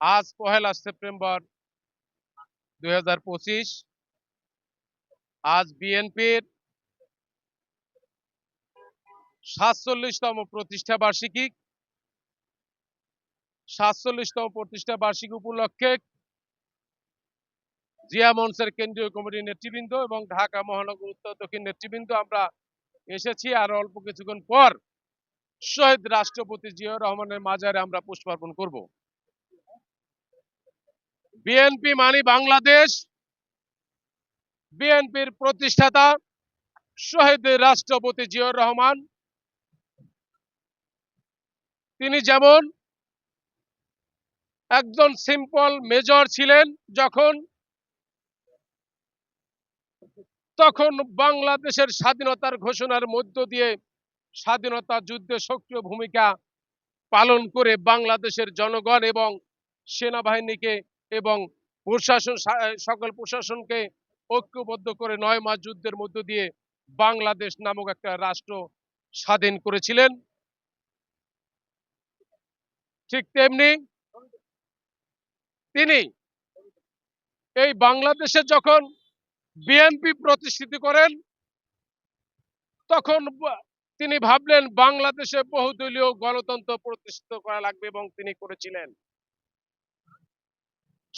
আজ পহেলা সেপ্টেম্বর দুই হাজার পঁচিশ। আজ বিএনপির সাতচল্লিশতম প্রতিষ্ঠা বার্ষিকী। সাতচল্লিশতম প্রতিষ্ঠা বার্ষিকী উপলক্ষে জিয়া মঞ্চের কেন্দ্রীয় কমিটির নেতৃবৃন্দ এবং ঢাকা মহানগর উত্তর দক্ষিণ নেতৃবৃন্দ আমরা এসেছি। আর অল্প কিছুক্ষণ পর শহীদ রাষ্ট্রপতি জিয়াউর রহমানের মাজারে আমরা পুষ্পার্পণ করব। বিএনপি মানি বাংলাদেশ। বিএনপির প্রতিষ্ঠাতা শহীদ রাষ্ট্রপতি জিয়াউর রহমান। তিনি যেমন একজন সিম্পল মেজর ছিলেন যখন, তখন বাংলাদেশের স্বাধীনতার ঘোষণার মধ্য দিয়ে স্বাধীনতা যুদ্ধে সক্রিয় ভূমিকা পালন করে বাংলাদেশের জনগণ এবং সেনাবাহিনীকে এবং প্রশাসন সকল প্রশাসনকে ঐক্যবদ্ধ করে নয় মাস যুদ্ধের মধ্য দিয়ে বাংলাদেশ নামক একটা রাষ্ট্র স্বাধীন করেছিলেন। ঠিক তেমনি তিনি এই বাংলাদেশে যখন বিএনপি প্রতিষ্ঠিত করেন, তখন তিনি ভাবলেন বাংলাদেশে বহুদলীয় গণতন্ত্র প্রতিষ্ঠিত করা লাগবে এবং তিনি করেছিলেন।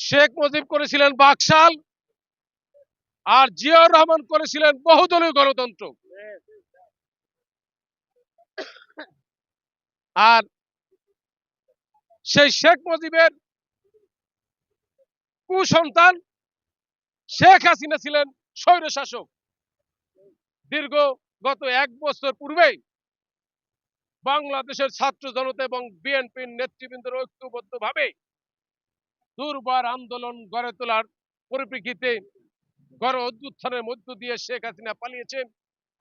শেখ মুজিব করেছিলেন বাকশাল আর জিয়াউর রহমান করেছিলেন বহুদলীয় গণতন্ত্র। আর সেই শেখ মুজিবের কুসন্তান শেখ হাসিনা ছিলেন স্বৈর শাসক। দীর্ঘ গত এক বছর পূর্বেই বাংলাদেশের ছাত্র জনতা এবং বিএনপির নেতৃবৃন্দের ঐক্যবদ্ধ ভাবে দুর্বার আন্দোলন গড়ে তোলার পরিপ্রেক্ষিতে গড় অভ্যুত্থানের মধ্য দিয়ে শেখ হাসিনা পালিয়েছেন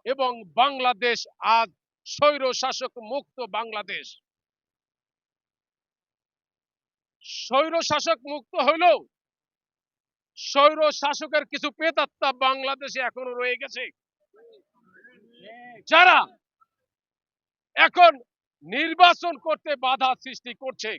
এবং বাংলাদেশ আজ স্বৈর শাসক মুক্ত বাংলাদেশ। স্বৈর শাসক মুক্ত হইলেও স্বৈর শাসকের কিছু পেতাত্তা বাংলাদেশে এখনও রয়ে গেছে। যারা এখন নির্বাচন করতে বাধা সৃষ্টি করছে।